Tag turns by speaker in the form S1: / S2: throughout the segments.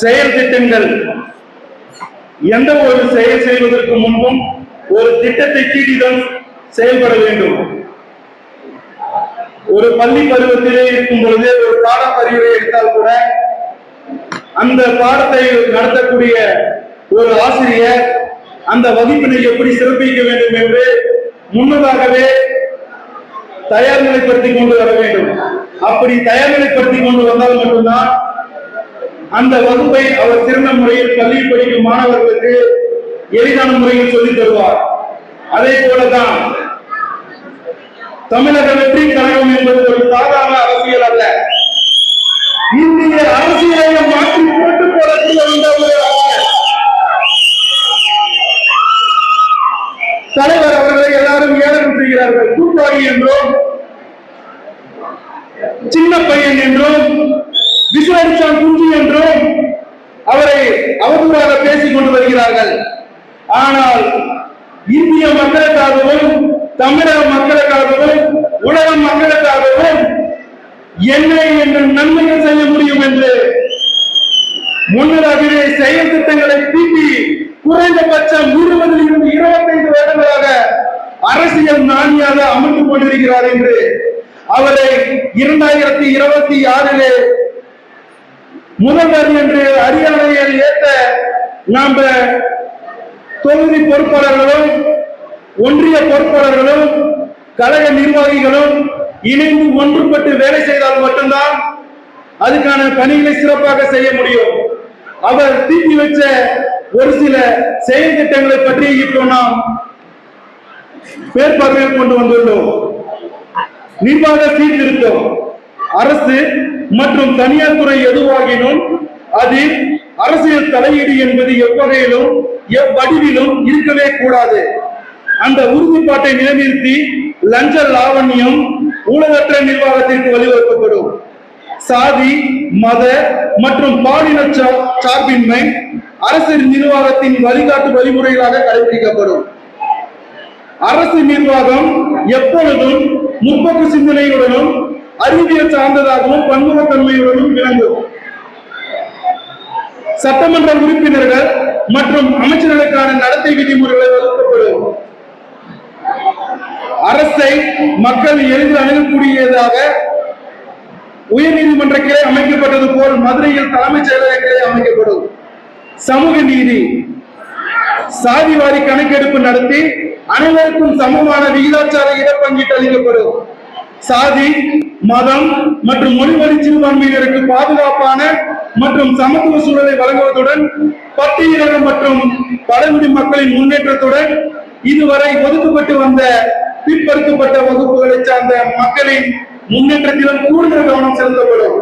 S1: செயல் திட்டங்கள். எந்த ஒரு செயல் செய்வதற்கு முன்பும் ஒரு திட்டத்தை தீட்டிதான் செயல்பட வேண்டும். ஒரு பள்ளி பருவத்திலே இருக்கும் பொழுது ஒரு பாட எடுத்தால் கூட அந்த பாடத்தை நடத்தக்கூடிய ஒரு ஆசிரியர் அந்த வகுப்பினை எப்படி சிறப்பிக்க வேண்டும் என்று முன்னதாகவே தயார் நிலைப்படுத்தி கொண்டு வர வேண்டும். அப்படி தயார் நிலைப்படுத்தி கொண்டு வந்தால் மட்டும்தான் அந்த வகுப்பை அவர் சிறந்த முறையில் கல்வி படிக்கும் மாணவர்களுக்கு எளிதான முறையில் சொல்லித் தருவார். அதே போலதான் தமிழக வெற்றி கழகம் என்பது ஒரு சாதாரண அரசியல் அல்ல. இந்திய அரசியலை மாற்றி போட்டு போடக்கூடிய வந்த ஒரு தலைவர் அவர்களை எல்லாரும் ஏளனம் செய்கிறார்கள். கூட்டாளி என்றும் சின்ன பையன் என்றும் விசாரிச்சான் குஞ்சு என்றும் அவரை அவதூறாக பேசிக் கொண்டு வருகிறார்கள். ஆனால் இந்திய மக்களுக்காகவும் தமிழக மக்களுக்காகவும் உலக மக்களுக்காகவும் என்ன என்று நன்மைகள் செய்ய முடியும் என்று முன்னதாகவே செயல் திட்டங்களை தீட்டி குறைந்தபட்சம் இருபதில் இருந்து இருபத்தைந்து வருடங்களாக அரசியல் நாணியாக அமர்ந்து கொண்டிருக்கிறார் என்று அவரை இரண்டாயிரத்தி இருபத்தி ஆறிலே முதல்வர் என்று அரியணையில் ஏற்ற நாம தொகுதி பொறுப்பாளர்களும் ஒன்றிய பொறுப்பாளர்களும் கழக நிர்வாகிகளும் இணைந்து ஒன்றுபட்டு வேலை செய்தால் மட்டும்தான் அதுக்கான பணிகளை சிறப்பாக செய்ய முடியும். அவர் தீட்டி வச்ச ஒரு சில செயல் திட்டங்களை பற்றி இப்போ நாம் மேற்பார்வையில் கொண்டு வந்துள்ளோம். நிர்வாக சீர்திருத்தம். அரசு மற்றும் தனியார் துறை எதுவாகினும் அதில் அரசியல் தலையீடு என்பது எவ்வகையிலும் எவ்வடிவிலும் இருக்கவே கூடாது. அந்த உறுதிப்பாட்டை நிலைநிறுத்தி லஞ்ச லாவண்யம் ஊழலற்ற நிர்வாகத்திற்கு வழிவகுக்கப்படும். சாதி மத மற்றும் பாலின சார்பின்மை அரசு நிர்வாகத்தின் வழிகாட்டு வழிமுறைகளாக கடைபிடிக்கப்படும். அரசு நிர்வாகம் எப்பொழுதும் முற்போக்கு சிந்தனையுடனும் அறிவியல் சார்ந்ததாகவும் பன்முகத்தன்மையுடனும் விளங்கும். சட்டமன்ற உறுப்பினர்கள் மற்றும் அமைச்சர்களுக்கான நடத்தை விதிமுறைகளை வகுக்கப்படும். அரசை மக்கள் எளிதில் அணுகக்கூடியதாக உயர்நீதிமன்ற கிளை அமைக்கப்பட்டது போல் மதுரையில் தலைமைச் செயலக கிளை அமைக்கப்படும். சமூக நீதி சாதிவாரி கணக்கெடுப்பு நடத்தி அனைவருக்கும் சமமான விகிதாச்சார இடப்பங்கீட்டு அளிக்கப்படும். சாதி மதம் மற்றும் மொழிவழி சிறுபான்மையினருக்கு பாதுகாப்பான மற்றும் சமத்துவ சூழலை வழங்குவதுடன் பட்டியலின மற்றும் பழங்குடி மக்களின் முன்னேற்றத்துடன் இதுவரை ஒதுக்கப்பட்டு வந்த பிற்படுத்தப்பட்ட வகுப்புகளை சார்ந்த மக்களின் முன்னேற்றத்திலும் கூடுதல் கவனம் செலுத்தப்படும்.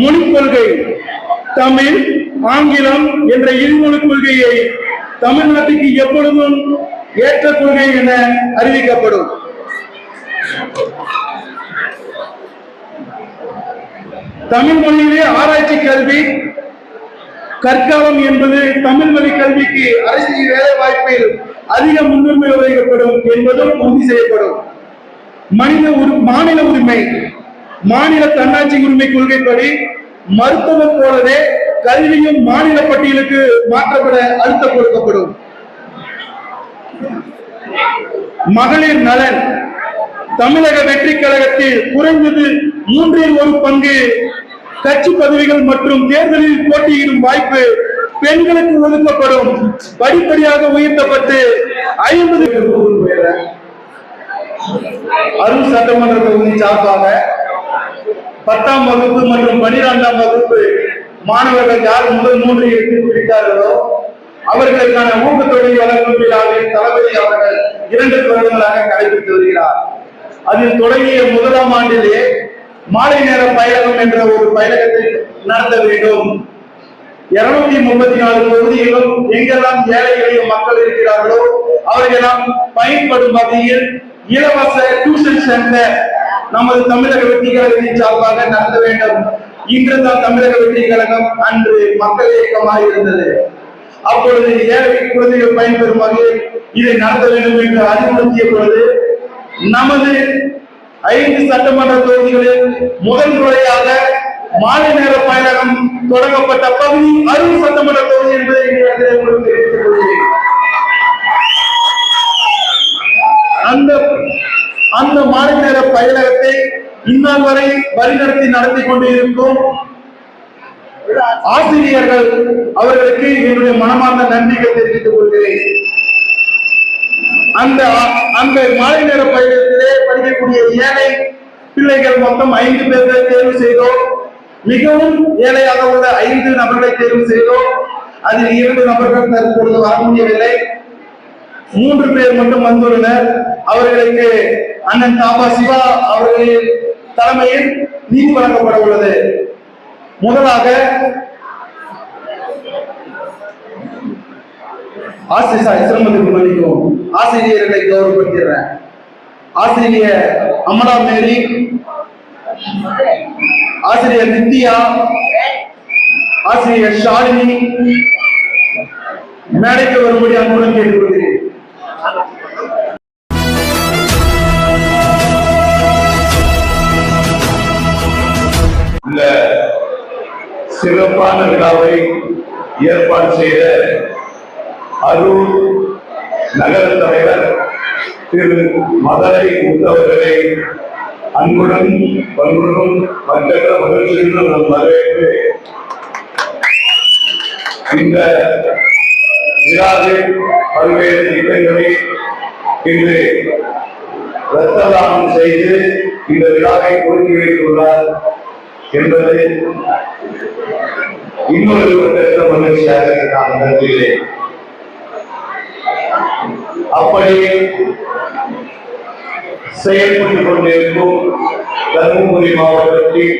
S1: மொழி கொள்கை தமிழ் ஆங்கிலம் என்ற இருமொழி கொள்கையை தமிழ்நாட்டுக்கு எப்பொழுதும் ஏற்ற கொள்கை என அறிவிக்கப்படும். தமிழ் மொழியிலே ஆராய்ச்சி கல்வி கற்காலம் என்பது தமிழ் வழி கல்விக்கு அரசியல் வேலை வாய்ப்பில் அதிக முன்னுரிமை வழங்கப்படும் என்பதும் உறுதி செய்யப்படும். மனித உரி மாநில உரிமை மாநில தன்னாட்சி உரிமை கொள்கைப்படி மருத்துவம் போலவே கல்வியும் மாநில பட்டியலுக்கு மாற்றப்பட அழுத்தம் கொடுக்கப்படும். மகளிர் நலன் தமிழக வெற்றி கழகத்தில் குறைந்தது மூன்றில் ஒரு பங்கு. கட்சி பதவிகள் மற்றும் தேர்தலில் போட்டியிடும் வாய்ப்பு பெண்களுக்கு ஒதுக்கப்படும். படிப்படியாக உயர்த்தப்பட்டு ஐம்பது அருள் சட்டமன்ற தொகுதி சார்பாக பத்தாம் வகுப்பு மற்றும் பனிரெண்டாம் வகுப்பு மாணவர்கள் யார் முதல் மூன்று எடுத்து பிடித்தார்களோ அவர்களுக்கான ஊக்கத்தொகை வழங்கும் விழாவில் தளபதி அவர்கள் இரண்டு வருடங்களாக கடைபிடித்து வருகிறார். அதில் தொடங்கிய முதலாம் ஆண்டிலே மாலை நேர பயணம் என்ற ஒரு பயணத்தை நடத்த வேண்டும். இருநூத்தி முப்பத்தி நாலு தொகுதியிலும் எங்கெல்லாம் ஏழைகளையும் மக்கள் இருக்கிறார்களோ அவர்களெல்லாம் பயன்படும் வகையில் இலவச டியூஷன் சென்டர் நமது தமிழக வெற்றி கழகத்தின் சார்பாக நடத்த வேண்டும். இன்று தான் தமிழக வெற்றி கழகம் அன்று மக்கள் இயக்கமாக இருந்தது. அப்பொழுது ஏழை குழந்தைகள் பயன்பெறும் வகையில் இதை நடத்த வேண்டும் என்று அறிவுறுத்திய பொழுது நமது ஐந்து சட்டமன்ற தொகுதிகளில் முதல் முறையாக மாலை நேர பயணம் தொடங்கப்பட்ட பகுதி அருள் சட்டமன்ற தொகுதி என்பதை உங்களுக்கு தெரிவித்துக் கொள்கிறேன். அந்த அந்த மாலை நேர பயணத்தை இந்நாள் வரை வழிநடத்தி நடத்தி கொண்டு இருக்கும் ஆசிரியர்கள் அவர்களுக்கு என்னுடைய மனமார்ந்த நன்றிகள் தெரிவித்துக் கொள்கிறேன். அந்த அந்த மாலை நேர பயிலத்திலே படிக்கக்கூடிய ஏழை பிள்ளைகள் மொத்தம் ஐந்து பேர்களை தேர்வு செய்தோம். மிகவும் ஏழையாக உள்ள ஐந்து நபர்களை தேர்வு செய்தோம். அதில் இரண்டு நபர்கள் தற்பொழுது வர முடியவில்லை. மூன்று பேர் மட்டும் வந்துள்ளனர். அவர்களுக்கு அண்ணன் தாபா சிவா அவர்களின் தலைமையில் நீதி வழங்கப்பட உள்ளது. முதலாக ஆசிரியர் சிரமத்துக்கு மன்னிக்கும் ஆசிரியர்களை கௌரவப்படுத்திடுறேன். ஆசிரியர் அமலா மேரி ஆசிரியர் நித்யா ஆசிரியர் ஷாலினி மேடைக்கு வரும்படி அன்புடன் கேட்டுக்கொள்கிறேன்.
S2: இந்த சிறப்பான விழாவை ஏற்பாடு செய்த அரூர் நகர தலைவர் திரு மதுரை உத்தவர்களை அன்புடன் பண்புடன் மக்கள் மகிழ்ச்சியுடன் நான் வரவேற்று இந்த விழாவில் பல்வேறு திட்டங்களை இன்று இரத்த தானம் செய்து இந்த விழாவை ஒதுக்கி வைத்துள்ளார் என்பது இன்னொரு பெற்ற மகிழ்ச்சியாக நான் கருதுகிறேன். அப்படி செயல்பட்டுக் கொண்டிருக்கும் தருமபுரி மாவட்டத்தில்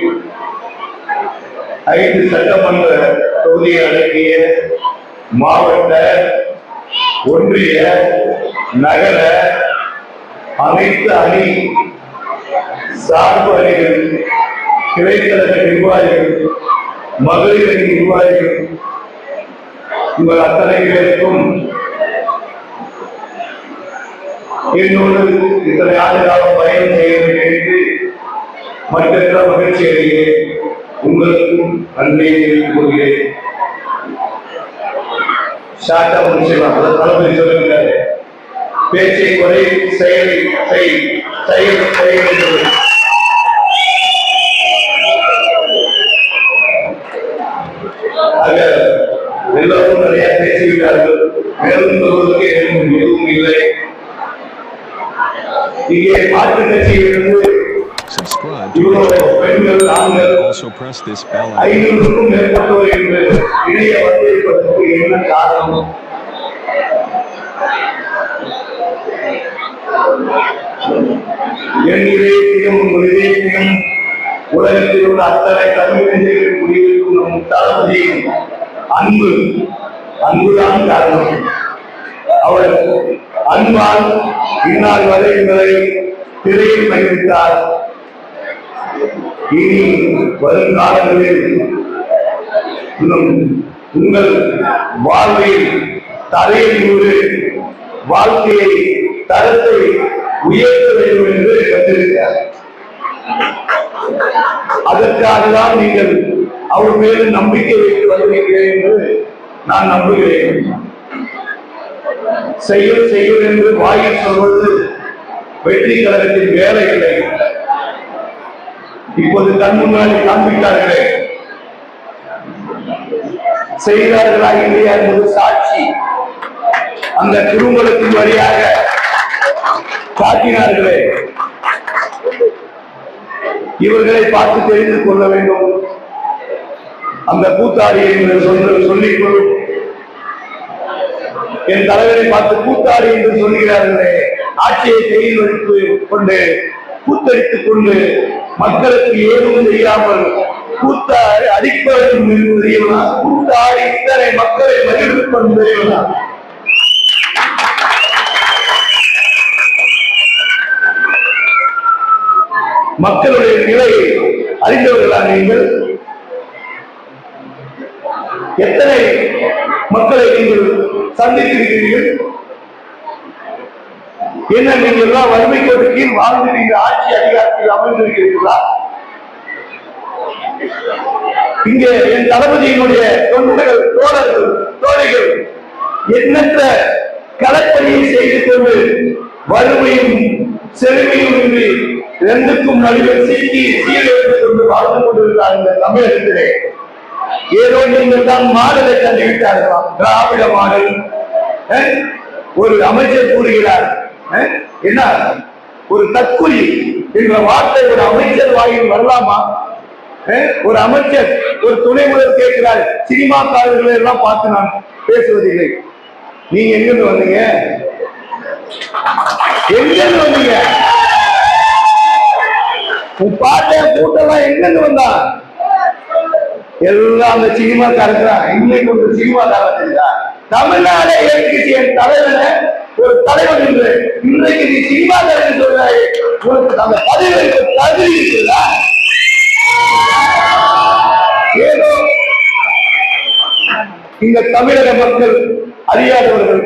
S2: ஐந்து சட்டமன்ற தொகுதியை அடங்கிய மாவட்ட ஒன்றிய நகர அனைத்து அணி சார்பு அணிகள் கிளைக்கழக நிர்வாகிகள் மகளிர் அணி நிர்வாகிகள் உங்கள் அத்தனை பேருக்கும் என்னோடு இத்தனை ஆண்டு பயணம் செய்ய நினைத்து மற்ற மகிழ்ச்சி அடைகிறேன் உங்களுக்கும் நன்றியை தெரிவித்துக் கொள்கிறேன் ஷார்ட்டா முடிச்சிடலாம் அதை தளபதி சொல்லுகிறாரு பேச்சை குறை செயலை செய் செயல் செய்ய வேண்டும் ஆக எல்லோரும் நிறைய பேசிவிட்டார்கள் மேலும் சொல்வதற்கு எதுவும் எதுவும் இல்லை. இங்கே மாற்றுக் கட்சியிலிருந்து
S3: Subscribe to
S2: ஆண்கள்
S3: also press this bell icon.
S2: என் இதயத்தையும் உங்கள் இதயத்தையும் உலகத்தில் உள்ள அத்தனை நம் தளபதியின் அன்பு அன்புதான் காரணம். அவர் அன்பால் இந்நாள் வரை என்பதை திரையில் மகிழ்ந்தார் இனி வருங்காலங்களில் இன்னும் உங்கள் வாழ்வில் தலையில் ஒரு வாழ்க்கையை தரத்தை உயர்த்த வேண்டும் என்று கண்டிருக்கிறார் அதற்காக தான் நீங்கள் அவர் மேலும் நம்பிக்கை வைத்து வருகிறீர்கள் என்று நான் நம்புகிறேன். செயல் செய்யும் என்று வாயில் சொல்வது வெற்றி கழகத்தின் வேலை இல்லை இப்போது கண் முன்னாடி காண்பித்தார்களே. செய்தார்களா இல்லையா என்பது சாட்சி. அந்த திருமணத்தின் வழியாக காட்டினார்களே. இவர்களை பார்த்து தெரிந்து கொள்ள வேண்டும். அந்த கூத்தாடியை என்று சொல்ல சொல்லிக் கொள்ளும் என் தலைவரை பார்த்து கூத்தாடி என்று சொல்கிறார்களே ஆட்சியை கையில் வைத்து கொண்டு கூத்தடித்துக் கொண்டு மக்களுக்கு ஏதும் செய்யாமல் கூத்தாடி அடிப்பதற்கும் தெரியுமா? கூத்தாடி இத்தனை மக்களை மகிழ்ந்து கொண்டு தெரியுமா? மக்களுடைய நிலையை அறிந்தவர்களா நீங்கள்? எத்தனை மக்களை நீங்கள் சந்தித்திருக்கிறீர்கள்? என்ன நீங்கள் எல்லாம் வறுமை கோட்டு கீழ் வாழ்ந்து நீங்கள் ஆட்சி அதிகாரத்தில் அமர்ந்திருக்கிறீர்களா? இங்கே என் தளபதியினுடைய தொண்டர்கள் தோழர்கள் தோழிகள் எண்ணற்ற களப்பணியை செய்து கொண்டு வறுமையும் செழுமையும் இன்றி ரெண்டுக்கும் நடுவில் சிக்கி சீரழிந்து கொண்டு வாழ்ந்து கொண்டிருக்கிறார் இந்த தமிழகத்திலே. ஏதோ நீங்கள் தான் மாடலை கண்டுவிட்டார்களாம் திராவிட மாடல் ஒரு அமைச்சர் கூறுகிறார் என்ன? ஒரு தற்கொலை என்ற வார்த்தை ஒரு அமைச்சர் வாயில் வரலாமா? ஒரு அமைச்சர் ஒரு துணை முதல் கேட்கிறார் சினிமாக்காரர்களை எல்லாம் பார்த்து நான் பேசுவதில்லை. நீங்க எங்கிருந்து வந்தீங்க? எங்கிருந்து வந்தீங்க? உன் பாட்டை கூட்டெல்லாம் எங்கிருந்து வந்தான் எல்லாம் அந்த சினிமா சினிமாக்காரங்க இன்னைக்கு ஒரு சினிமா தெரியுதா தமிழ்நாடு ஏற்கிச்சு என் தலைவன ஒரு தலைவன் என்று இன்றைக்கு நீ சினிமாக்காரன் சொல்றாரு உனக்கு அந்த பதவிக்கு தகுதி இருக்குதா ஏதோ இந்த தமிழக மக்கள் அறியாதவர்கள்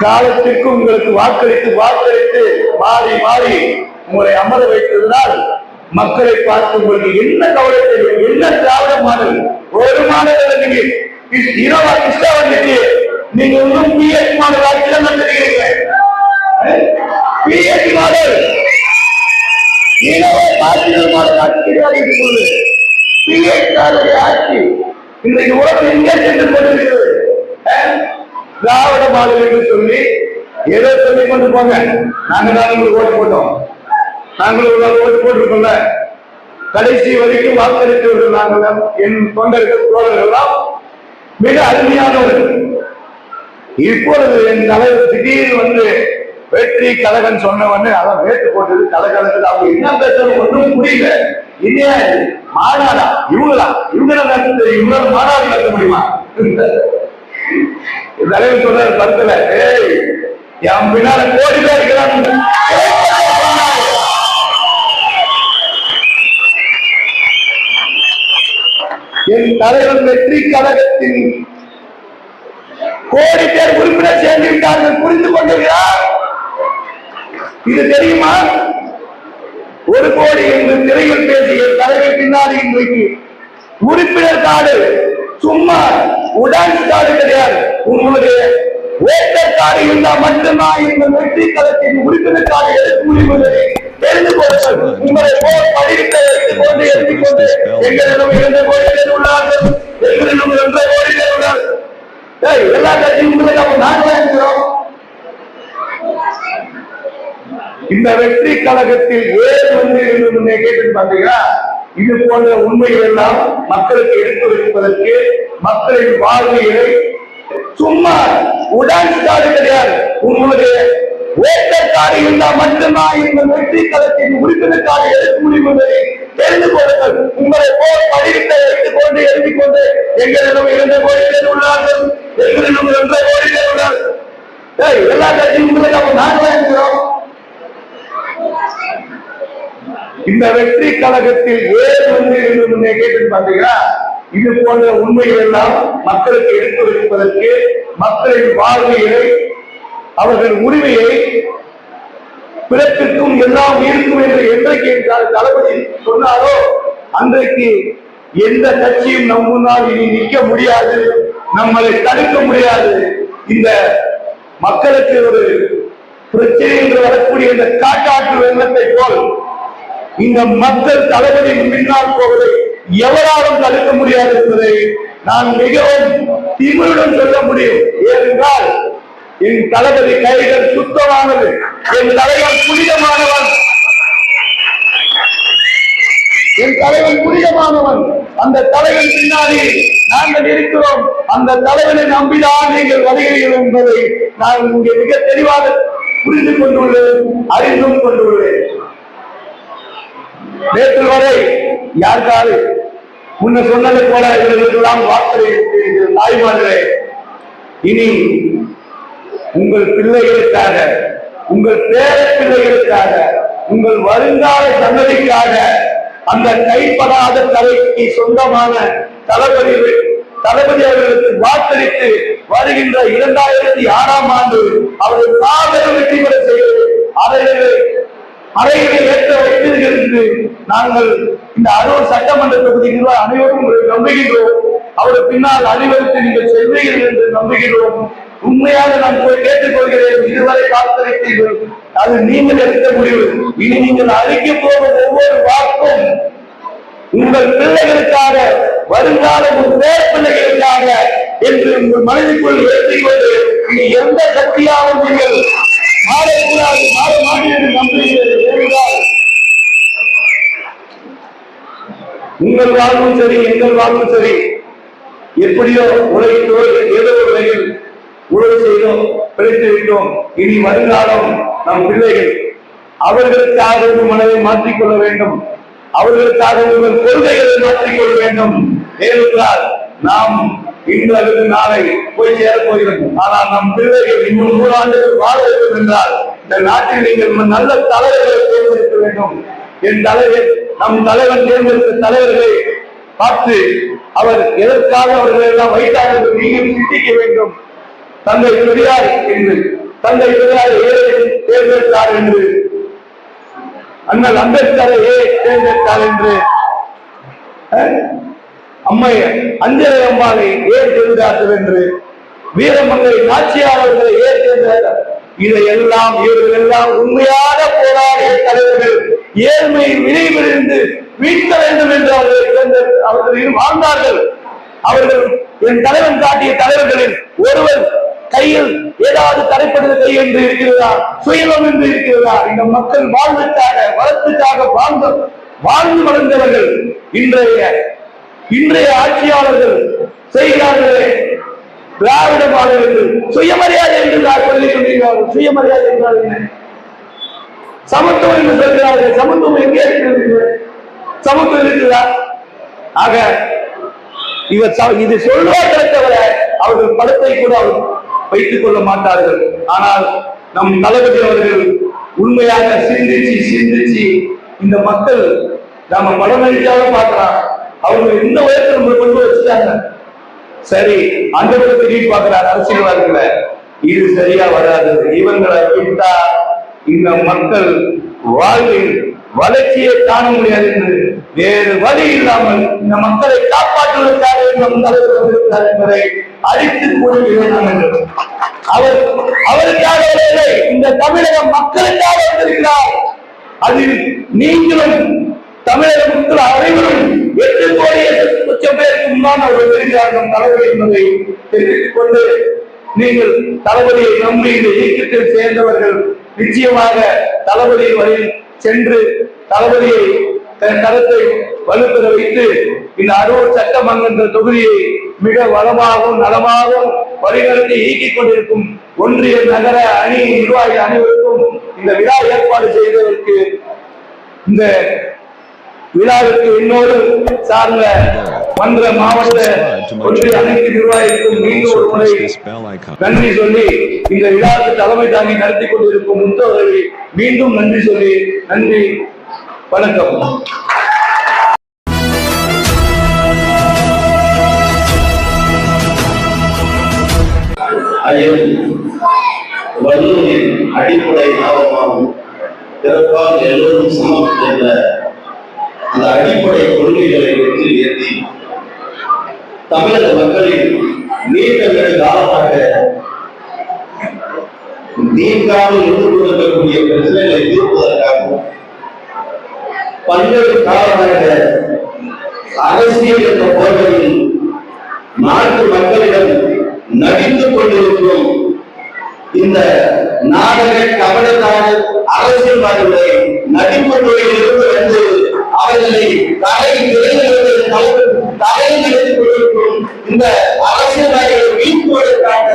S2: காலத்திற்கு உங்களுக்கு வாக்களித்து வாக்களித்து மாறி மாறி உங்களை அமர வைத்ததனால் மக்களை பார்த்து உங்களுக்கு என்ன கவலை தெரியும் என்ன திராவிட மாடல்? ஒரு மாடல் நீங்க இஸ்- இரவா கிருஷ்ணா வந்துட்டு நீங்க இன்னும் பிஎச் மாடல் ஆட்சியில் நடத்துறீங்க பிஎச் மாடல். இரவா ஆட்சிகள் மாடல் ஆட்சி கிடையாது சொல்லு பிஎச் ஆட்சி இன்றைக்கு உலகம் எங்கே சென்று கொண்டிருக்கிறது? அஹ்? திராவிட மாடல் என்று சொல்லி ஏதோ சொல்லிக் கொண்டு போங்க. நாங்க தான் உங்களுக்கு ஓட்டு போட்டோம். நாங்கள் ஒரு ஓட்டு போட்டிருக்கோம்ல. கடைசி வரைக்கும் வாக்களித்தவர்கள் நாங்கள் என் தொண்டர்கள் தோழர்கள்லாம் மிக அருமையானவர்கள் இப்பொழுது என் தலைவர் திடீர்னு வந்து வெற்றி கழகன் சொன்னவன்னு அதான் வேட்டு போட்டது கலகலக்குது அவங்க என்ன பேசுறது ஒன்றும் புரியல. இல்லையா மாநாடா? இவங்களா? இவங்க நடத்த இவங்களால மாநாடு நடத்த முடியுமா? தலைவர் சொல்றாரு படத்துல ஏய் என் பின்னால கோடி பேர் இருக்கிறான் என் தலைவர் வெற்றி கழகத்தின் கோடி பேர் உறுப்பினர் சேர்ந்து விட்டார்கள் புரிந்து கொண்டிருக்கிறார் இது தெரியுமா? ஒரு கோடி என்று திரையில் பேசிய தலைவர் பின்னாடி இன்றைக்கு உறுப்பினர் காடு சும்மா உடான்ஸ் காடு கிடையாது. உங்களுக்கு ஓட்டர் கார்டு இருந்தா மட்டும்தான் இந்த வெற்றி களத்தின் உறுப்பினருக்காக எடுக்க தெரிந்து கொள்ளுங்கள். உங்களை போல் படித்த எடுத்துக் கொண்டு எழுதிக் கொண்டு எங்களிடம் இரண்டு கோடிகள் உள்ளார்கள். எங்களிடம் இரண்டு கோடிகள் உள்ளார்கள். எல்லா கட்சியும் உங்களை அப்ப நாங்களே இருக்கிறோம்? இந்த வெற்றி கழகத்தில் ஏன் வந்து என்று கேட்டிருப்பாங்க இது போன்ற உண்மைகள் எல்லாம் மக்களுக்கு எடுத்து வைப்பதற்கு மக்களின் வாழ்வியலை சும்மா உடான் கார்டு கிடையாது. உங்களுக்கு ஓட்டர் கார்டு இருந்தா மட்டும்தான் இந்த வெற்றி களத்தின் உறுப்பினருக்காக எடுக்க முடியும் என்பதை தெரிந்து கொள்ளுங்கள். உங்களை போல் படித்த எடுத்துக் கொண்டு எழுதிக் கொண்டு எங்களிடம் இரண்டு கோடிகள் உள்ளார்கள். எங்களிடம் இரண்டு கோடிகள் உள்ளார்கள். எல்லா கட்சியும் உங்களுக்கு அப்ப நாங்களே இருக்கிறோம். இந்த வெற்றி கழகத்தில் ஏன் வந்து என்று கேட்டு பாத்தீங்களா இது போன்ற உண்மைகள் எல்லாம் மக்களுக்கு எடுத்து வைப்பதற்கு மக்களின் வாழ்வியலை அவர்கள் உரிமையை பிறப்பிற்கும் எல்லாம் இருக்கும் என்று என்றைக்கு என்றால் தளபதி சொன்னாரோ அன்றைக்கு எந்த கட்சியும் நம் முன்னால் இனி நிற்க முடியாது நம்மளை தடுக்க முடியாது. இந்த மக்களுக்கு ஒரு பிரச்சனை என்று வரக்கூடிய இந்த காட்டாற்று வெள்ளத்தை போல் இந்த மக்கள் தலைவரின் பின்னால் போவதை எவராலும் தடுக்க முடியாது என்பதை நான் மிகவும் திமிருடன் சொல்ல முடியும். ஏனென்றால் என் தளபதி கைகள் சுத்தமானது என் தலைவர் புனிதமானவன். என் தலைவன் புனிதமானவன். அந்த தலைவன் பின்னாடி நாங்கள் இருக்கிறோம். அந்த தலைவனை நம்பிதான் நீங்கள் வருகிறீர்கள் என்பதை நான் இங்கே மிக தெளிவாக புரிந்து கொண்டுள்ளேன் அறிந்தும் கொண்டுள்ளேன். நேற்று வரை. யாருக்காரு முன்ன சொன்னது போல இவர்களுக்கெல்லாம் வாக்களித்து தாய்மார்களே. இனி உங்கள் பிள்ளைகளுக்காக உங்கள் பேர பிள்ளைகளுக்காக உங்கள் வருங்கால சந்ததிக்காக அந்த கைப்படாத தலைக்கு சொந்தமான தளபதி தளபதி அவர்களுக்கு வாக்களித்து வருகின்ற இரண்டாயிரத்தி ஆறாம் ஆண்டு அவர்கள் மாபெரும் வெற்றி பெற செய்வது அறைகளை அறைகளை ஏற்ற வைத்தீர்கள் என்று நாங்கள் இந்த அறுவர் சட்டமன்ற தொகுதியில் அனைவரும் உங்களை நம்புகின்றோம். அவர் பின்னால் அனைவருக்கு நீங்கள் செல்வீர்கள் என்று நம்புகின்றோம். உண்மையாக நான் போய் கேட்டுக்கொள்கிறேன். இதுவரை காத்திருத்தீர்கள் அது நீங்கள் எடுத்த முடிவு. இனி நீங்கள் அளிக்க போகும் ஒவ்வொரு வாக்கும் உங்கள் பிள்ளைகளுக்காக வருங்கால பேர் பிள்ளைகளுக்காக என்று உங்கள் மனதிற்குள் ஏற்றிக்கொண்டு இனி எந்த சக்தியாலும் நீங்கள் மாறக்கூடாது மாற மாட்டேன் என்று நம்புகிறேன் ஏனென்றால் உங்கள் வாழ்வும் சரி எங்கள் வாழ்வும் சரி. எப்படியோ உலகில் ஏதோ ஒரு வகையில் உழவு செய்தோம் பிழைத்து விட்டோம் இனி வருங்காலம் நம் பிள்ளைகள் அவர்களுக்காக உங்கள் மனதை மாற்றிக்கொள்ள வேண்டும். அவர்களுக்காக உங்கள் கொள்கைகளை மாற்றிக்கொள்ள வேண்டும். ஏனென்றால் நாம் இன்று அல்லது நாளை போய் சேரப் போகிறோம் ஆனால் நம் பிள்ளைகள் இன்னும் நூறு ஆண்டுகள் வாழ வேண்டும் என்றால் இந்த நாட்டில் நீங்கள் நல்ல தலைவர்களை தேர்ந்தெடுக்க வேண்டும். என் தலைவர் நம் தலைவர் தேர்ந்தெடுத்த தலைவர்களை பார்த்து அவர் எதற்காக அவர்களை எல்லாம் வைத்தார் என்று நீங்கள் சிந்திக்க வேண்டும். தந்தை பெரியார் என்று தந்தை பெரியார் ஏழை தேர்ந்தெடுத்தார் என்று அண்ணல் அம்பேத்கரை ஏ தேர்ந்தெடுத்தார் என்று அம்மை அஞ்சலை அம்மாவை ஏன் தேர்ந்தார்கள் என்று? வீரமங்கை நாச்சியார் ஏன் இதையெல்லாம் இவர்கள் எல்லாம் உண்மையான போராடிய தலைவர்கள் ஏழ்மையின் விரைவிலிருந்து மீட்க வேண்டும் என்று அவர்கள் அவர்கள் வாழ்ந்தார்கள். அவர்கள் என் தலைவன் காட்டிய தலைவர்களில் ஒருவர் கையில் ஏதாவது தடைப்பட்டது கை என்று இருக்கிறதா? சுயலம் என்று இருக்கிறதா? இந்த மக்கள் வாழ்வுக்காக வளர்த்துக்காக வாழ்ந்த வாழ்ந்து வளர்ந்தவர்கள் இன்றைய இன்றைய ஆட்சியாளர்கள் செய்கிறார்களே திராவிட மாடல்கள் சுயமரியாதை என்று சொல்லிக் கொண்டிருக்கிறார்கள். சுயமரியாதை என்றால் என்ன? சமத்துவம் என்று சொல்கிறார்கள். சமத்துவம் எங்கே இருக்கிறது? சமத்துவம் இருக்குதா? ஆக இவர் ச- இது சொல்வார்களே தவிர அவர்கள் படத்தை கூட அவர் வைத்துக் கொள்ள மாட்டார்கள். ஆனால் நம் தளபதி அவர்கள் உண்மையாக சிந்திச்சு சிந்திச்சு இந்த மக்கள் நாம படம் பார்க்கலாம். அவங்க இந்த உயரத்தில் நம்ம கொண்டு வச்சுட்டாங்க. சரி அந்த திரும்பி பார்க்கிறார் அரசியல்வாதிகளை இது சரியா வராது. இவங்களை விட்டா இந்த மக்கள் வாழ்வில் வளர்ச்சியை காண முடியாது என்று வேறு வழி இல்லாமல் இந்த மக்களை காப்பாற்றுவதற்காக நம் தலைவர் வந்திருக்கிறார் என்பதை அழித்து கூறுகிறேன் என்று. அவர் அவருக்காக இந்த தமிழக மக்களுக்காக வந்திருக்கிறார். அதில் நீங்களும் தமிழக மக்கள் அனைவரும் எட்டு கோடி லட்சம் பேருக்கு முன்னால் அவர் வருகிறார் தலைவர் என்பதை தெரிவித்துக் கொண்டு நீங்கள் தளபதியை நம்பி இந்த இயக்கத்தில் சேர்ந்தவர்கள் நிச்சயமாக தளபதி வரை சென்று தளபதியை தன் கருத்தை வலுப்பெற வைத்து இந்த அரூர் சட்டமன்ற தொகுதியை மிக வளமாகவும் நலமாகவும் வழிநடத்தி இயக்கிக் கொண்டிருக்கும் ஒன்றிய நகர அணி நிர்வாகி அனைவருக்கும் இந்த விழா ஏற்பாடு செய்ததற்கு இந்த விழாவிற்கு இன்னொரு சார்ந்த மன்ற மாவட்ட ஒன்றிய அனைத்து நிர்வாகிக்கும் மீண்டும் ஒரு முறை நன்றி சொல்லி இந்த விழாவுக்கு தலைமை தாங்கி நடத்தி கொண்டிருக்கும் முத்தவர்களை மீண்டும் நன்றி சொல்லி நன்றி வணக்கம்.
S4: ஐயோ வள்ளுவரின் அடிப்படை லாபமாகும் பிறப்பால் எல்லோரும் சமம் என்ற அந்த அடிப்படை கொள்கைகளை வந்து ஏற்றி தமிழக மக்களின் நீண்ட நெடு காலமாக நீங்காமல் இருந்து கொண்டிருக்கக்கூடிய பிரச்சனைகளை தீர்ப்பதற்காகவும் பல்வேறு காலமாக அரசியல் என்ற போர்வையில் நாட்டு மக்களிடம் நடித்துக் கொண்டிருக்கிறோம் இந்த நாடக கவனத்தான அரசியல்வாதிகளை நடிப்பு துறையிலிருந்து வந்து அவர்களை தலை தலையில் நினைத்துக் கொண்டிருக்கும் இந்த அரசியல்வாதிகளை வீழ்த்துவதற்காக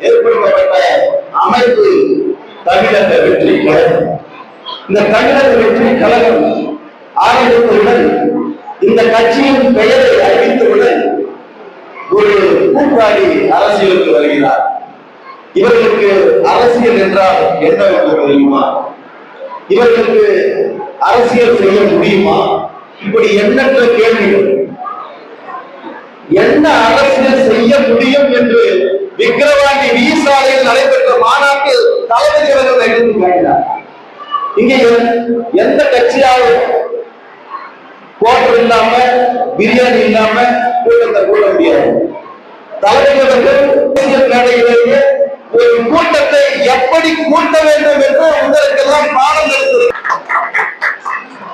S4: ஏற்படுத்தப்பட்ட அமைப்பு தமிழக வெற்றி கழகம். இந்த தமிழக வெற்றி கழகம் ஆரம்பித்தவுடன் இந்த கட்சியின் பெயரை அறிவித்தவுடன் ஒரு கூட்டாளி அரசியலுக்கு வருகிறார். இவர்களுக்கு அரசியல் என்றால் என்னவென்று தெரியுமா? இவர்களுக்கு அரசியல் செய்ய முடியுமா? இப்படி எண்ணற்ற கேள்விகள். என்ன அரசியல் செய்ய முடியும் என்று விக்கிரவாண்டி வீசாலையில் நடைபெற்ற மாநாட்டில் தளபதி அவர்கள் எடுத்து காட்டினார். இங்கே எந்த கட்சியாலும் கோட்டம் இல்லாம பிரியாணி இல்லாம கூட்டத்தை கூட முடியாது. தலைவர்கள் அரசியல் மேடையிலேயே ஒரு கூட்டத்தை எப்படி கூட்ட வேண்டும் என்று உங்களுக்கெல்லாம் பாடம்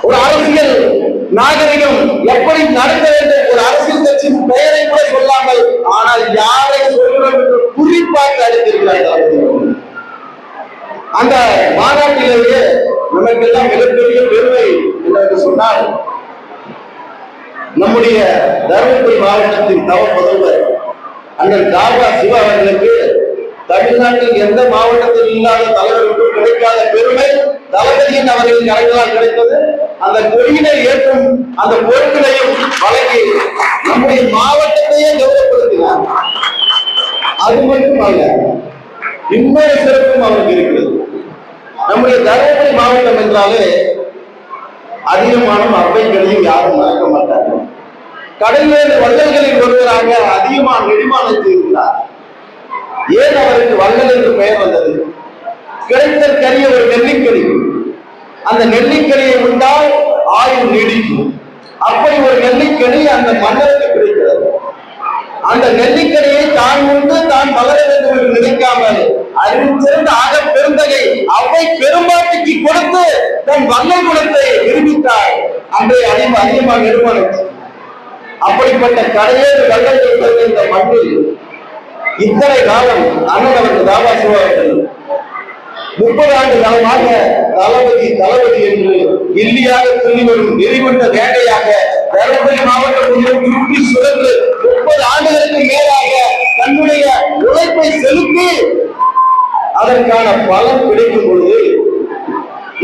S4: ஒரு அரசியல் நாகரிகம் எப்படி நடத்த வேண்டும்? ஒரு அரசியல் கட்சியின் பெயரை கூட சொல்லாமல் ஆனால் யாரை சொல்கிறோம் என்று குறிப்பாக அளித்திருக்கிறார்கள் அந்த மாநாட்டிலேயே நமக்கெல்லாம் மிகப்பெரிய பெருமை என்று சொன்னால் நம்முடைய தருமபுரி மாவட்டத்தின் தவ முதல்வர் அண்ணன் தாபா சிவா அவர்களுக்கு தமிழ்நாட்டில் எந்த மாவட்டத்தில் இல்லாத தலைவர்களுக்கும் கிடைக்காத பெருமை தளபதியின் அவர்களின் கலைகளால் கிடைத்தது. அந்த கொடியினை ஏற்றும் அந்த பொறுப்பினையும் வழங்கி நம்முடைய மாவட்டத்தையே கௌரவப்படுத்தினார். அது மட்டுமல்ல இன்னொரு சிறப்பும் அவருக்கு இருக்கிறது. நம்முடைய தருமபுரி மாவட்டம் என்றாலே அதிகமான மப்பைகளையும் யாரும் மறக்க மாட்டார்கள். கடல்வேறு வள்ளல்களில் ஒருவராக அதிகமான நெடுமானத்தில் இருந்தார் ஏன் அவருக்கு வல்லல் என்று பெயர் வந்தது? கிடைத்தற்கரிய ஒரு நெல்லிக்கனி. அந்த நெல்லிக்கனியை உண்டால் ஆயுள் நீடிக்கும். அப்படி ஒரு நெல்லிக்கனி அந்த மன்னருக்கு கிடைக்கிறது. அந்த நெல்லிக்கனியை தான் உண்டு தான் வளர வேண்டும் என்று நினைக்காமல் அறிவில் ஆக பெருந்தகை அவை பெரும்பாட்டிக்கு கொடுத்து தன் வல்லை குலத்தை நிரூபித்தார் அன்றைய அதிகம் அதிகமாக நிறுவனம் அப்படிப்பட்ட கடையேறு வல்லல் இந்த மண்ணில் இத்தனை காலம் அண்ணன் அவர்கள் தாபா சிவா அவர்கள் முப்பது ஆண்டு காலமாக தளபதி தளபதி என்று இல்லியாக சொல்லி வரும் நெறிகொண்ட வேட்டையாக தருமபுரி மாவட்டம் திருப்பி சுழன்று முப்பது ஆண்டுகளுக்கு மேலாக தன்னுடைய உழைப்பை செலுத்தி அதற்கான பலன் கிடைக்கும் பொழுது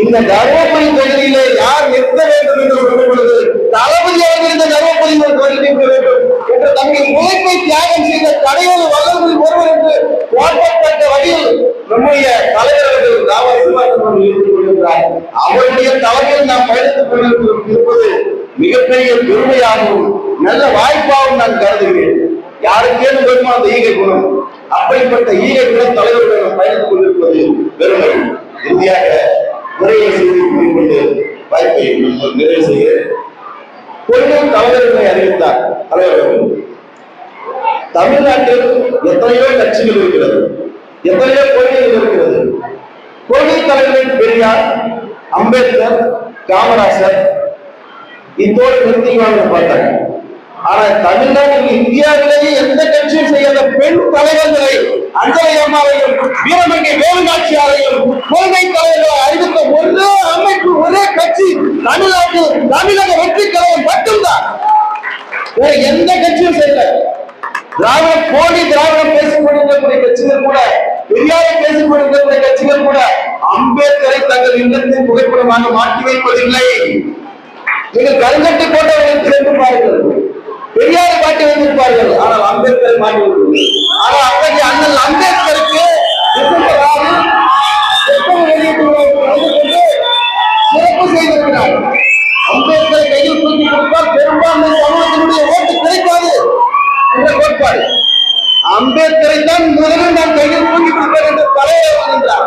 S4: இந்த தருமபுரி தொகுதியிலே யார் நிற்க வேண்டும் என்று சொல்லும் பொழுது தளபதி அவர்கள் இந்த தருமபுரி தொகுதி நிற்க வேண்டும். என்று தங்கள் உழைப்பை தியாகம் செய்த கடையோடு வல்லவர்கள் ஒருவர் என்று போற்றப்பட்ட வழியில் நம்முடைய தலைவர்கள் ராவா கொண்டிருக்கிறார் அவருடைய தலைமையில் நாம் பயணித்துக் கொண்டிருக்கிறோம் இருப்பது மிகப்பெரிய பெருமையாகவும் நல்ல வாய்ப்பாகவும் நான் கருதுகிறேன். யாருக்கேனும் வருமா அந்த ஈகை குணம் அப்படிப்பட்ட ஈகை குண தலைவர்கள் நாம் பயணித்துக் கொண்டிருப்பது பெருமை. இறுதியாக உரையை செய்து கொண்டு வாய்ப்பை நிறைவு செய்கிறேன். கொள்கை தலைவர்களை அறிவித்தார். தலைவர்கள் தமிழ்நாட்டில் எத்தனையோ கட்சிகள் இருக்கிறது எத்தனையோ கொள்கைகள் இருக்கிறது. கொள்கை தலைவர்கள் பெரியார் அம்பேத்கர் காமராசர் இத்தோடு நிறுத்திக்குவாங்க பார்த்தாங்க ஆனா தமிழ்நாட்டில் இந்தியாவிலேயே எந்த கட்சியும் செய்யாத பெண் தலைவர்களை அஞ்சலி அம்மாவையும் வீரமங்கை வேலுநாச்சியாரையும் கொள்கை தலைவர்களை அறிவித்த ஒரே அமைப்பு ஒரே கட்சி தமிழ்நாட்டில் தமிழக வெற்றி கழகம் மட்டும்தான். வேற எந்த கட்சியும் செய்யல. திராவிட போலி திராவிட பேசிக்கொண்டிருக்கக்கூடிய கட்சிகள் கூட பெரியார பேசிக்கொண்டிருக்கக்கூடிய கட்சிகள் கூட அம்பேத்கரை தங்கள் இல்லத்தின் புகைப்படமாக மாற்றி வைப்பதில்லை. நீங்கள் கருங்கட்டு போட்டவர்கள் சென்று பாருங்கள் பெரியாரை மாட்டி வந்திருப்பார்கள் ஆனால் அம்பேத்கரை மாட்டி வைக்கவில்லை. ஆனால் அத்தகைய அண்ணன் அம்பேத்கருக்கு அம்பேத்கரை தான் முதலில் நான் கையில் தூக்கி கொடுப்பேன் என்று தலைவர் வருகின்றார்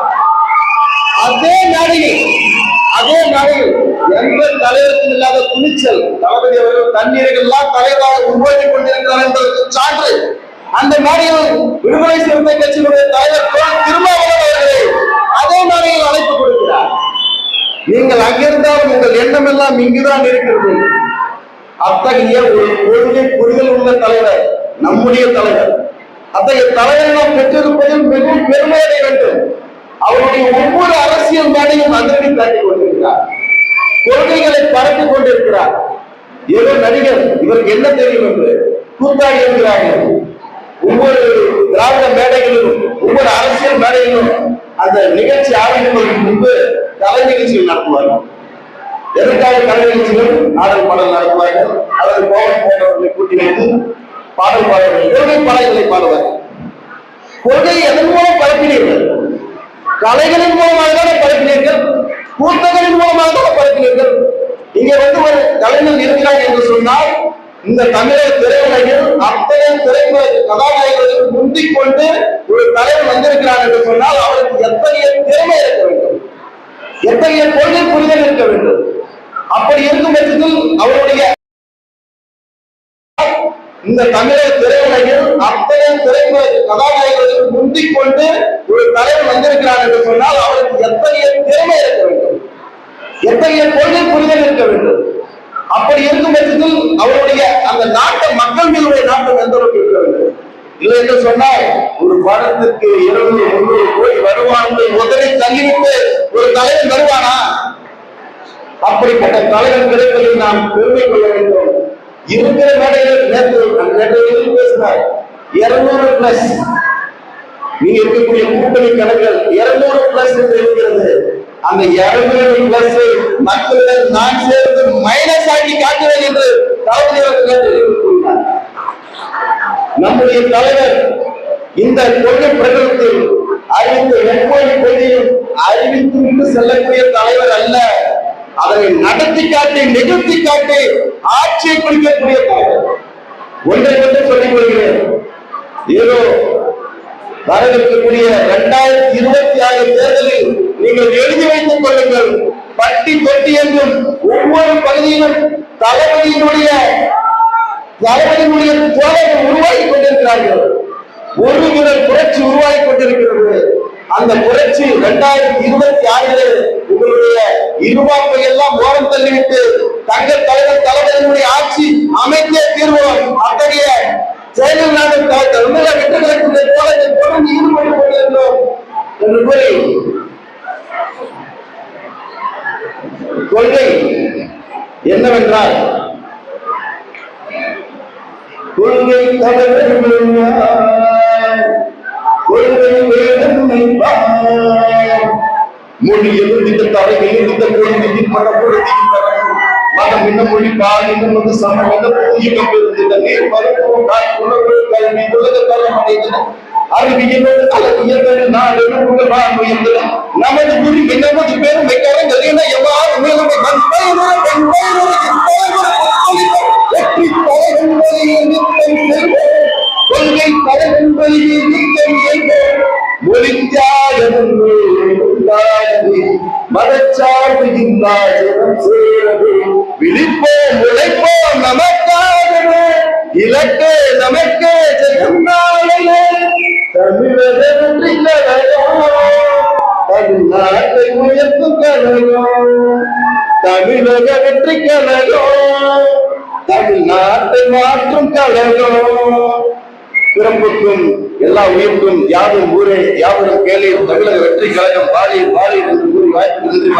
S4: அதே நாளையில் அதே நாளையில் எந்த தலைவருக்கும் இல்லாத துணிச்சல் தளபதி அவர்கள் தண்ணீர்கள் எல்லாம் தலைவராக உருவாக்கி கொண்டிருக்கிறார் என்பதற்கு சான்று அந்த நாளையில் விடுதலை சிறுத்தை கட்சியினுடைய தலைவர் திருமாவளவன் அவர்களை அதே நாளையில் அழைப்பு கொடுக்கிறார் நீங்கள் அங்கிருந்தாலும் உங்கள் எண்ணம் எல்லாம் இங்குதான் இருக்கிறது. அத்தகைய ஒரு கொள்கை புரிதல் உள்ள தலைவர் நம்முடைய தலைவர். அத்தகைய தலையை நாம் பெற்றிருப்பதில் மிகவும் பெருமை அடைய வேண்டும். அவருடைய ஒவ்வொரு அரசியல் மேடையும் அதிரடி தாண்டி கொண்டிருக்கிறார். கொள்கைகளை பரப்பிக் கொண்டிருக்கிறார். ஏதோ நடிகர் இவருக்கு என்ன தெரியும் என்று? கூத்தாடி இருக்கிறார்கள் ஒவ்வொரு திராவிட மேடைகளிலும் ஒவ்வொரு அரசியல் மேடையிலும் அந்த நிகழ்ச்சி ஆரம்பிப்பதற்கு முன்பு கலை நிகழ்ச்சிகள் நடத்துவார்கள். எதற்காக கலை நிகழ்ச்சிகள் நாடக பாடல் நடத்துவார்கள்? அல்லது கோவம் போன்றவர்களை கூட்டி வைத்து பாடல் பாடுவார்கள் கொள்கை பாடல்களை பாடுவார். கொள்கை எதன் மூலம் பரப்பினீர்கள்? கலைகளின் மூலமாக தானே பரப்பினீர்கள்? கூட்டங்களின் மூலமாக தானே பரப்பினீர்கள்? இங்க வந்து ஒரு கலைஞர் இருக்கிறார் என்று சொன்னால் இந்த தமிழர் திரையுலகில் அத்தனை திரைப்பட கதாநாயகர்களுக்கு முந்திக் கொண்டு ஒரு தலைவர் வந்திருக்கிறார் என்று சொன்னால் அவருக்கு எத்தகைய திறமை இருக்க வேண்டும்? எத்தகைய கொள்கை புரிதல் இருக்க வேண்டும்? அப்படி இருக்கும் பட்சத்தில் அவருடைய இந்த தமிழக திரையுலகில் அத்தனை திரைப்பட கதாநாயகர்கள் முந்திக் கொண்டு ஒரு தலைவர் வந்திருக்கிறார் என்று சொன்னால் அவருக்கு எத்தகைய திறமை இருக்க வேண்டும்? எத்தகைய கொள்கை புரிதல் இருக்க வேண்டும்? அப்படி இருக்கும் பட்சத்தில் அவருடைய அந்த நாட்டை மக்கள் மீதுடைய நாட்டம் எந்த அளவுக்கு இருக்க வேண்டும்? இல்லை என்று சொன்னால் ஒரு படத்துக்கு இருநூறு முன்னூறு கோடி வருவான்னு முதலில் தங்கிவிட்டு ஒரு தலைவன் வருவானா? அப்படிப்பட்ட தலைவர் கிடைப்பதில் நாம் பெருமை கொள்ள வேண்டும். இருக்கிற மேடையில் நேற்று அந்த மேடையில் பேசினார். இருநூறு பிளஸ் நீங்க இருக்கக்கூடிய கூட்டணி கணக்குகள் இருநூறு பிளஸ் என்று இருக்கிறது. அந்த இருநூறு பிளஸ் மக்களிடம் நான் சேர்ந்து மைனஸ் ஆக்கி காட்டுவேன் என்று தளபதி அவர்கள் கூறினார் நம்முடைய தலைவர் இந்த கொள்கை பிரகடனத்தில் அறிவித்த எவ்வளவு கொள்கையும் அறிவித்து விட்டு செல்லக்கூடிய தலைவர் அல்ல. அதனை நடத்தி காட்டி நிகழ்த்தி காட்டி ஆட்சியை பிடிக்கக்கூடிய ஒன்றை மட்டும் சொல்லிக் கொள்கிறேன். ஏதோ வரவிருக்கக்கூடிய இரண்டாயிரத்தி இருபத்தி ஆறு தேர்தலில் நீங்கள் எழுதி வைத்துக் கொள்ளுங்கள். பட்டி தொட்டி என்றும் ஒவ்வொரு பகுதியிலும் தளபதியினுடைய தளபதியினுடைய தோழர்கள் உருவாகி கொண்டிருக்கிறார்கள். ஒரு முதல் புரட்சி உருவாகி கொண்டிருக்கிறது. அந்த புரட்சி இரண்டாயிரத்தி இருபத்தி ஆறில் உங்களுடைய இருவாப்பை எல்லாம் ஓரம் தள்ளிவிட்டு தங்கள் தலைவர் தளபதியினுடைய ஆட்சி அமைத்தே தீர்வோம். அத்தகைய செயலில் நாங்கள் தமிழக வெற்றிகளுக்கு தோழர்கள் தொடர்ந்து ஈடுபட்டு கொண்டிருந்தோம். என்று கூறி கொள்கை என்னவென்றால் கொள்கை தலைவர்கள் வேதம் மொழி எழுதித்த தரை எழுதித்த மொழி விதிப்பட பொருத்தி மதம் என்ன மொழி பால் இன்னும் வந்து சமம் என்ன புதியம் இருந்தது. நீர் மருத்துவம் காய் உணவு கல்வி உலக தரம் அடைந்தன அறிவியலோடு கலவியல் நாடு நமது நமது பெருமை எவ்வாறு வெற்றி தலைவன் செல்வோம் கொள்கை தலைவன் நித்தம் மதச்சார்பு இல்லாஜனம் சேரவே. விழிப்போம் உழைப்போம் நமக்காகவே. இலக்கே நமக்கே ஜெயம் தமிழக தமிழ்நாட்டை உயர்த்தும் கழகம் தமிழக வெற்றி தமிழ்நாட்டை மாற்றும் கலையோ? பிறப்புக்கும் எல்லா உயிர்க்கும் யாரும் ஊரே யாவரும் கேளீர் தமிழக வெற்றி கழகம் வாழி வாழி என்று கூறி வாய்ப்பு நன்றி